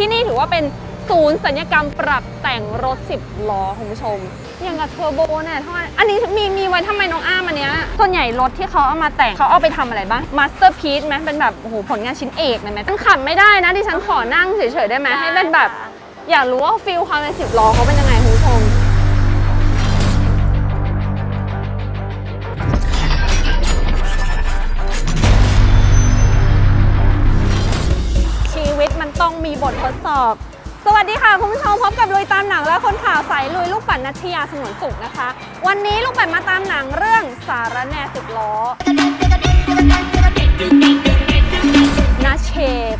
ที่นี่ถือว่าเป็นศูนย์สัญญกรรมปรับแต่งรถ 10 ล้อคุณผู้ชม อย่างกับเทอร์โบเนี่ยทำไมอันนี้มีมีไว้ทำไมน้องอ้ามอันเนี้ยส่วนใหญ่รถที่เขาเอามาแต่งเขาเอาไปทำอะไรบ้างมาสเตอร์พี e ไหมเป็นแบบโอ้โหผลงานชิ้นเอกเลยไหมขับไม่ได้นะดิฉันขอนั่งเฉยๆได้ไหมให้เป็นแบบ อยากรู้ว่าฟิลความเป็นสิบล้อเขาเป็นยังไงคุณผู้ชม ต้องมีบททดสอบ สวัสดีค่ะ คุณผู้ชมพบกับลุยตามหนังและคนข่าวสายลุยลูกปั่นนัชยาสงวนสุขนะคะ วันนี้ลูกปั่นมาตามหนังเรื่องสารแน่สิบล้อนาเช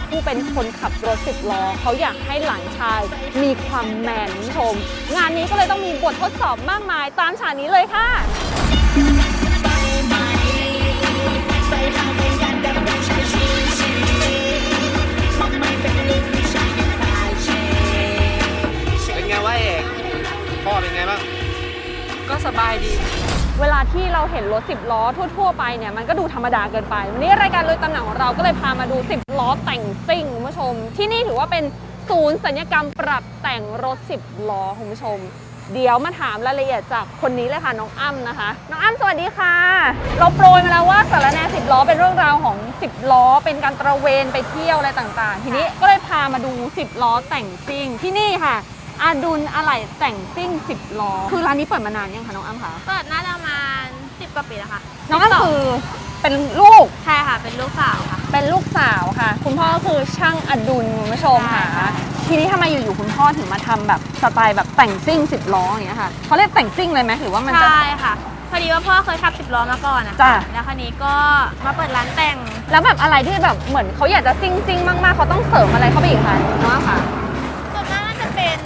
ผู้เป็นคนขับรถสิบล้อเขาอยากให้หลานชาย มีความแมนคุณผู้ชม งานนี้ก็เลยต้องมีบททดสอบมากมายตามฉากนี้เลยค่ะ เห็นรถ 10 ล้อทั่ว ๆ ไปเนี่ยมันก็ดูธรรมดาเกินไป วันนี้รายการเลยตำแหน่งของเราก็เลยพามาดู 10 ล้อแต่งซิ่งคุณผู้ชม ที่นี่ถือว่าเป็นศูนย์สัญญกรรมปรับแต่งรถ 10 ล้อคุณผู้ชม เดี๋ยวมาถามรายละเอียดจากคนนี้เลยค่ะน้องอ้ำนะคะ น้องอ้ำสวัสดีค่ะ เราโปรยมาแล้วว่าสารแหน10 ล้อเป็นเรื่องราวของ 10 ล้อ เป็นการตระเวนไปเที่ยวอะไรต่างๆ ทีนี้ก็เลยพามาดู 10 ล้อแต่งซิ่งที่นี่ค่ะอาดุลอะไหล่แต่งซิ่ง 10 ล้อ คือร้านนี้เปิดมานานยังคะน้องอ้ำคะ เปิดน่าจะมา กว่าปีแล้วค่ะน้องก็คือเป็นลูกใช่ค่ะ เป็นลูกสาวค่ะ เป็นลูกสาวค่ะ คุณพ่อก็คือช่างอดุลคุณผู้ชมค่ะใช่ค่ะทีนี้ทำไมอยู่ๆคุณพ่อถึงมาทำแบบสไตล์แบบแต่งซิ่งสิบล้ออย่างเงี้ยค่ะเขาเรียกแต่งซิ่งเลยไหมหรือว่ามันจะใช่ค่ะพอดีว่าพ่อเคยขับสิบล้อมาก่อนนะจ้ะแล้วคราวนี้ก็มาเปิดร้านแต่ง แล้วแบบอะไรที่แบบเหมือนเขาอยากจะซิ่งซิ่งๆมากๆเขาต้องเสริมอะไรเข้าไปอีกคะน้องค่ะส่วนมากน่าจะเป็น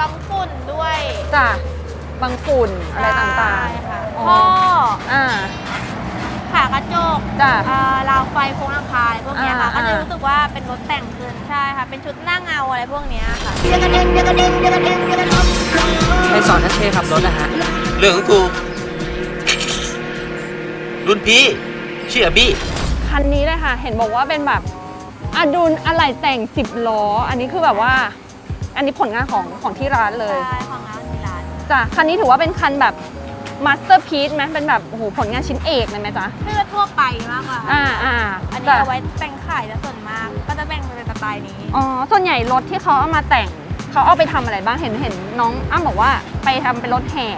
บังฝุ่นด้วยจ้ะบางฝุ่นอะไรต่างใช่ค่ะอ๋อพ่อๆอ่าขาก ระจกจ้ะเอ่อราวไฟโครงหลังคาอะไรพวกเนี้ยค่ะอ่าก็จะรู้สึกว่าเป็นรถแต่งขึ้นใช่ค่ะ เป็นชุดหน้าเงาอะไรพวกเนี้ยค่ะ ใครสอนนัชเชขับรถนะฮะ เรื่องของกู รุ่นพี่ชื่อบี้ คันนี้เลยค่ะ เห็นบอกว่าเป็นแบบอดุลอะไหล่แต่ง 10 ล้อ อันนี้คือแบบว่า อันนี้ผลงานของของที่ร้านเลย ใช่ของร้านที่ร้าน จ้ะ คันนี้ถือว่าเป็นคันแบบ มาสเตอร์พีซไหมเป็นแบบโอ้โหผลงานชิ้นเอกเลยไหมจ๊ะไม่ว่าทั่วไปมากกว่าอ่าอ่าอันนี้จ้ะเอาไว้แต่งขายแล้วส่วนมาก ก็จะแต่งเป็นสไตล์นี้อ๋อส่วนใหญ่รถที่เขาเอามาแต่งเขาเอาไปทำอะไรบ้างเห็นเห็นน้องอ้ำบอกว่าไปทำเป็นรถแห่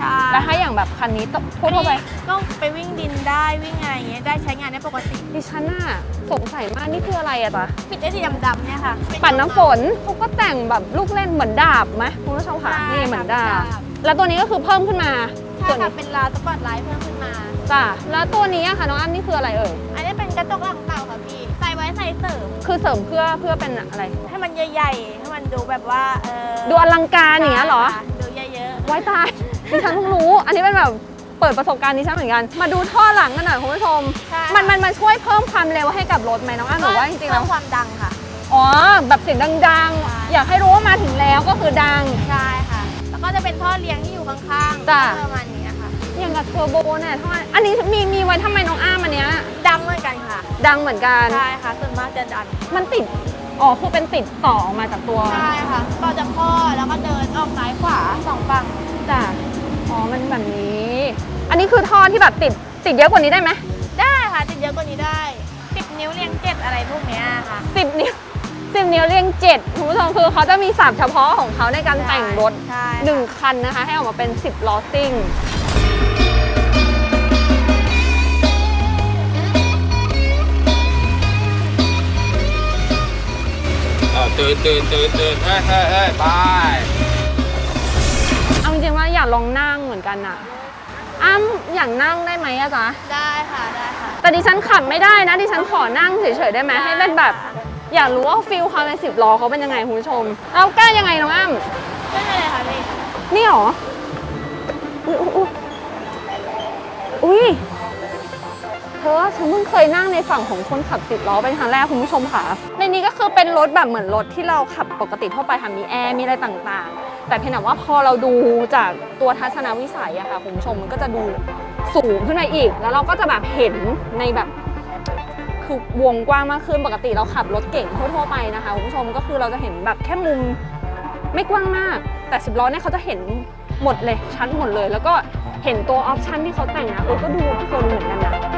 ใช่แล้วถ้าอย่างแบบคันนี้ทั่วทั่วๆไปก็ไปวิ่งดินได้วิ่งอะไรอย่างเงี้ยได้ใช้งานได้ปกติดิฉันน่ะสงสัยมากนี่คืออะไรอะจ๊ะปิดได้สีดำๆเนี่ยค่ะปั่นน้ำฝนเขาก็แต่งแบบลูกเล่นเหมือนดาบไหมคุณผู้ชมคะใช่นี่เหมือนดาบค่ะแล้วตัวนี้ก็คือเพิ่มขึ้นมา ใช่ส่วนค่ะนี้เป็นลาวสปอตไลท์เพิ่มขึ้นมา จ้ะแล้วตัวนี้อะค่ะน้องอ้ำนี่คืออะไรเอ่ยอันนี้เป็นกระจกหลังเต่าค่ะพี่ ใส่ไว้ใส่เสริม คือเสริมเพื่อเพื่อเป็นอะไร ให้มันใหญ่ๆ ให้มันดูแบบว่า เออดูอลังการอย่างเงี้ยเหรอใช่ค่ะดูเยอะไว้ตายดิฉันเพิ่งรู้ อันนี้เป็นแบบเปิดประสบการณ์ดิฉันเหมือนกัน มาดูท่อหลังกันหน่อยคุณผู้ชม ๆใช่มันมันมันช่วยเพิ่มความเร็วให้กับรถไหมน้องอ้ำหรือว่าจริงๆแล้ว เพิ่มความดังค่ะ อ๋อ แบบเสียงดังใช่ ๆ อยากให้รู้ว่ามาถึงแล้วก็คือดัง ใช่ค่ะ แล้วก็จะเป็นท่อเลี้ยงที่อยู่ข้างๆจ้ะ ประมาณนี้ค่ะอย่างกับเทอร์โบเนี่ยท่ออันนี้มีมีไว้ทำไมน้องอ้ามอันเนี้ยดังเหมือนกันค่ะดังเหมือนกัน ใช่ค่ะส่วนมากจะดันมันติด อ๋อ คือเป็นติดต่อออกมาจากตัวใช่ค่ะต่อจากพ่อแล้วก็เดินออกซ้ายขวาสองฝั่งจ้ะอ๋อ มันแบบนี้ อันนี้คือท่อที่แบบติดติดเยอะกว่านี้ได้ไหมได้ค่ะติดเยอะกว่านี้ได้สิบนิ้วเรียงเจ็ดอะไรพวกเนี้ยค่ะ สิบนิ้ว นิ้วเรียงเจ็ดคุณผู้ชมคือเขาจะมีศัพท์เฉพาะของเขาในการแต่งรถใช่หนึ่งคันนะคะ ให้ออกมาเป็น 10ล้อซิ่ง เออตื่นตื่นตื่นตื่นเฮ้ยเฮ้ยเฮ้ยไปเอาจริงๆว่าอยากลองนั่งเหมือนกันอะอ้ำอยากนั่งได้ไหมอะจ๊ะ ได้ค่ะ ได้ค่ะ แต่ดิฉันขับไม่ได้นะ ดิฉันขอนั่งเฉยๆได้ไหมให้เป็นแบบ อยากรู้ว่าฟิลความเป็นสิบล้อเขาเป็นยังไงคุณผู้ชม เอาแก้ยังไงน้องอ้ำไม่เป็นไรค่ะพี่นี่หรอ อุ๊ยอุ๊ยอุ๊ยอุ๊ยเธอฉันเพิ่งเคยนั่งในฝั่งของคนขับสิบล้อเป็นครั้งแรกคุณผู้ชมค่ะ ในนี้ก็คือเป็นรถแบบเหมือนรถที่เราขับปกติทั่วไปค่ะมีแอร์มีอะไรต่างๆ แต่เพียงแต่ว่าพอเราดูจากตัวทัศนวิสัยอะค่ะคุณผู้ชมมันก็จะดูสูงขึ้นมาอีก แล้วเราก็จะแบบเห็นในแบบ คือวงกว้างมากขึ้นปกติเราขับรถเก่งทั่วๆไปนะคะคุณผู้ชมก็คือเราจะเห็นแบบแค่มุมไม่กว้างมาก แต่สิบล้อเนี่ยเขาจะเห็นหมดเลยชั้นหมดเลย แล้วก็เห็นตัวออปชันที่เขาแต่งนะเออก็ดูเพลินเหมือนกันนะ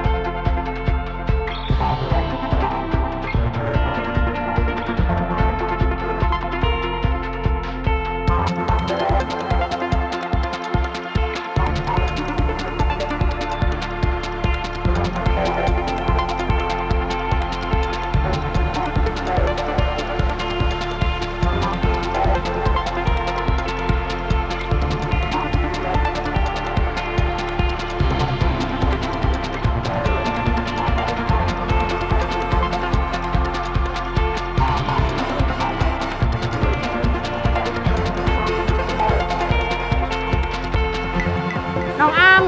ม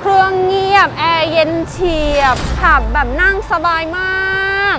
เครื่องเงียบ แอร์เย็นเฉียบ ขับแบบนั่งสบายมาก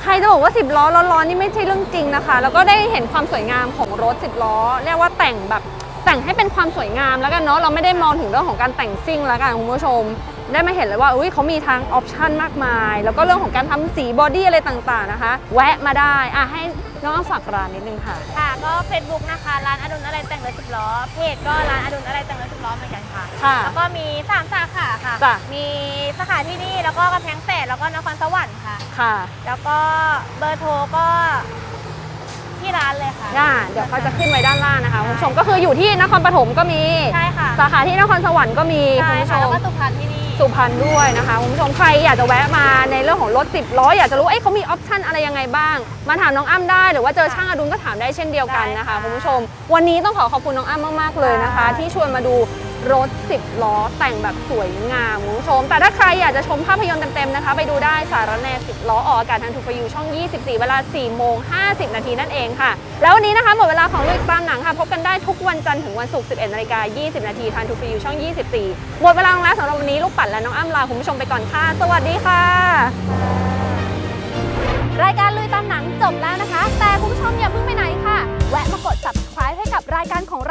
ใครจะบอกว่า 10 ล้อร้อนๆนี่ไม่ใช่เรื่องจริงนะคะ แล้วก็ได้เห็นความสวยงามของรถ 10 ล้อ เรียกว่าแต่งแบบแต่งให้เป็นความสวยงามแล้วกันเนาะ เราไม่ได้มองถึงเรื่องของการแต่งซิ่งแล้วกันคุณผู้ชม ได้มาเห็นเลยว่าอุ้ยเขามีทั้งออปชันมากมาย แล้วก็เรื่องของการทำสีบอดี้อะไรต่างๆนะคะ แวะมาได้อะให้น้องอ้ำฝากร้านนิดนึงค่ะ ค่ะ ก็เฟซบุ๊กนะคะ ร้านอดุลอะไรแต่งรถสิบล้อ เพจก็ร้านอดุลอะไรแต่งรถสิบล้อเหมือนกันค่ะ ค่ะ แล้วก็มีสามสาขาค่ะ จ้ะ มีสาขาที่นี่ แล้วก็กำแพงแสนแล้วก็นครสวรรค์ค่ะ ค่ะแล้วก็เบอร์โทรก็ที่ร้านเลยค่ะ อ่าเดี๋ยวเขาจะขึ้นไว้ด้านล่างนะคะคุณผู้ชมก็คืออยู่ที่นครปฐมก็มี ใช่ค่ะสาขาที่นครสวรรค์ก็มีใช่คุณผู้ชค่ะแล้วม ก็สุพรรณที่นี่ สุพรรณด้วยนะคะคุณผู้ชมใครอยากจะแวะมาในเรื่องของรถ 10 ล้อ อยากจะรู้เอ้ยเขามีออปชั่นอะไรยังไงบ้าง มาถามน้องอ้ำได้หรือว่าเจอช่างอดุลก็ถามได้เช่นเดียวกันนะคะคุณผู้ชม วันนี้ต้องขอขอบคุณน้องอ้ำมากๆเลยนะคะ ที่ชวนมาดู รถ 10 ล้อแต่งแบบสวยงามคุณผู้ชม แต่ถ้าใครอยากจะชมภาพยนตร์เต็มๆนะคะ ไปดูได้สารแน 10 ล้อออกอากาศทางทูฟยูช่อง 24 เวลา 4 โมง 50 นาทีนั่นเองค่ะ แล้ววันนี้นะคะ หมดเวลาของลุยตามหนังค่ะ พบกันได้ทุกวันจันทร์ถึงวันศุกร์ 11 นาฬิกา 20 นาทีทางทูฟยูช่อง 24 หมดเวลาลงแล้วสำหรับวันนี้ลูกปัดและน้องอ้ำลาคุณผู้ชมไปก่อนค่ะ สวัสดีค่ะ รายการลุย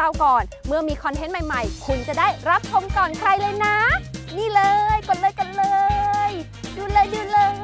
เราก่อน เมื่อมีคอนเทนต์ใหม่ๆ คุณจะได้รับชมก่อนใครเลยนะ นี่เลยกดเลยกดเลย ดูเลยดูเลย